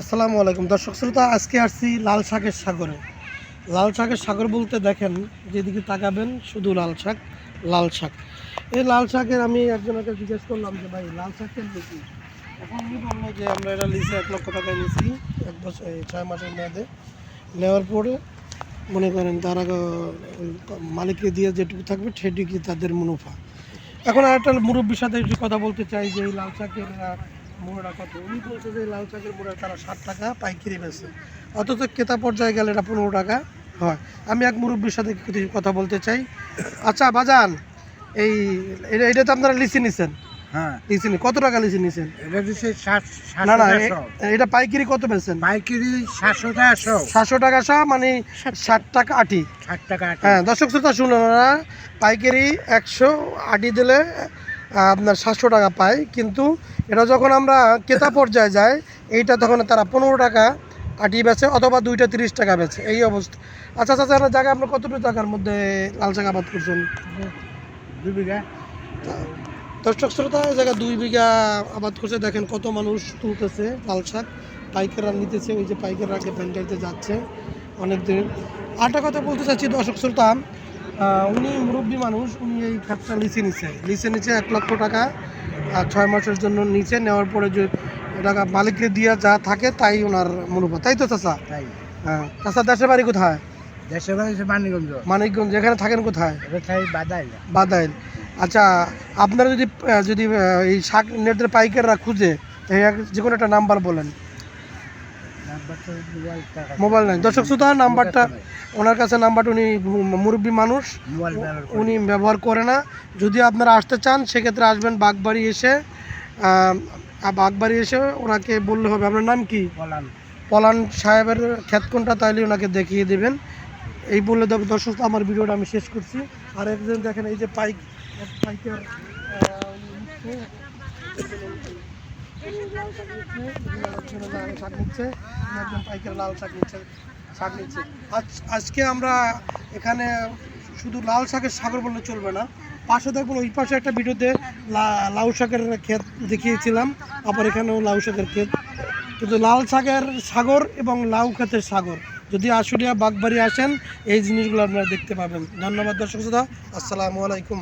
আসসালামু আলাইকুম। দর্শক শ্রোতা, আজকে আসছি লাল শাকের সাগরে। লাল শাকের সাগর বলতে দেখেন, যেদিকে তাকাবেন, শুধু লাল শাক লাল শাক। এই লাল শাকের আমি একজনকে জিজ্ঞেস করলাম যে, ভাই, লাল শাকের বেশি এখন উনি বলল যে, আমরা এটা লিসে এক লক্ষ টাকা নিয়েছি এক বছর ছয় মাসের মেয়াদে। নেওয়ার পরে মনে করেন, তারা মালিককে দিয়ে যেটুকু থাকবে, সেটুকুই তাদের মুনাফা। এখন আরেকটা মুরব্বীর সাথে একটু কথা বলতে চাই যে, এই লাল শাকের মোড়া কত উনি বলছে যে এই লাল শাকের মোড়া তারা ষাট টাকা পাইকারি বেছে অথচ ক্রেতা পর্যায়ে গেলে এটা পনেরো টাকা হয়। আমি এক মুরব্বীর সাথে কিছু কথা বলতে চাই। আচ্ছা বাজান এই এটা তো আপনারা লিচি নিছেন। হ্যাঁ। লিচি কত টাকা লিচি নিছেন? এটা দিচ্ছে না না এটা পাইকারি কত বেছেন পাইকারি সাতশো টাকাশো সাতশো টাকা মানে ষাট টাকা। আটি। ষাট টাকা হ্যাঁ দর্শক শ্রোতা শুনুন পাইকারি একশো আটি দিলে আপনার সাতশো টাকা পায়। কিন্তু এটা যখন আমরা ক্রেতা পর্যায়ে যাই এইটা তখন তারা পনেরো টাকা আটি বেচে অথবা দুইটা তিরিশ টাকা বেচে। এই অবস্থা। আচ্ছা আচ্ছা আপনার জায়গা আপনার কতটুকু জায়গার মধ্যে লাল শাক আবাদ করছেন? দুই বিঘা। দর্শক শ্রোতা এই জায়গায় দুই বিঘা আবাদ করছে। দেখেন কত মানুষ তুলতেছে লাল শাক। পাইকাররা নিতেছে ওই যে পাইকাররা আগে ভ্যানগাড়িতে যাচ্ছে অনেক দিন আরেকটা কথা বলতে চাচ্ছি দর্শক শ্রোতা উনি মুরব্বী মানুষ উনি এই খাতটা লিচে নিচ্ছে লিচে নিচ্ছে এক লক্ষ টাকা। আর ছয় মাসের জন্য নিচে নেওয়ার পরে যে টাকা মালিককে দিয়া যা থাকে তাই ওনার মনোভাব তাই তো চাষা তাই। হ্যাঁ। চাষা দেশের বাড়ি কোথায়? দেশের বাড়ি মানিকগঞ্জ। মানিকগঞ্জ। এখানে থাকেন কোথায়? বাদাইল। বাদাইল। আচ্ছা আপনারা যদি যদি এই শাক নেটের পাইকাররা খুঁজে যে কোনো একটা নাম্বার বলেন। মোবাইল নাই। দর্শক শ্রোতা নাম্বারটা ওনার কাছে নাম্বারটা উনি মুরব্বী মানুষ। উনি ব্যবহার করে না। যদি আপনারা আসতে চান সেক্ষেত্রে আসবেন বাগবাড়ি এসে বাগবাড়ি এসে ওনাকে বললে হবে। আপনার নাম কি? পলান। সাহেবের ক্ষেত কোনটা তাইলে ওনাকে দেখিয়ে দেবেন। এই বললে দর্শক আমার ভিডিওটা আমি শেষ করছি। আর একজন দেখেন এই যে পাইক পাইকার আহ, উনি নিচ্ছে, উনি লাল শাক নিচ্ছে, একজন পাইকার লাল শাক নিচ্ছে শাক নিচ্ছে আজ আজকে আমরা এখানে শুধু লাল শাকের সাগর বললে চলবে না পাশে দেখুন ওই পাশে একটা ভিডিওতে লাউ শাকের ক্ষেত দেখিয়েছিলাম আবার এখানেও লাউ শাকের ক্ষেত। কিন্তু লাল শাকের সাগর এবং লাউ ক্ষেতের সাগর যদি আশুলিয়া বাগবাড়ি আসেন এই জিনিসগুলো আপনারা দেখতে পাবেন। ধন্যবাদ দর্শক শ্রোতা আসসালামু আলাইকুম।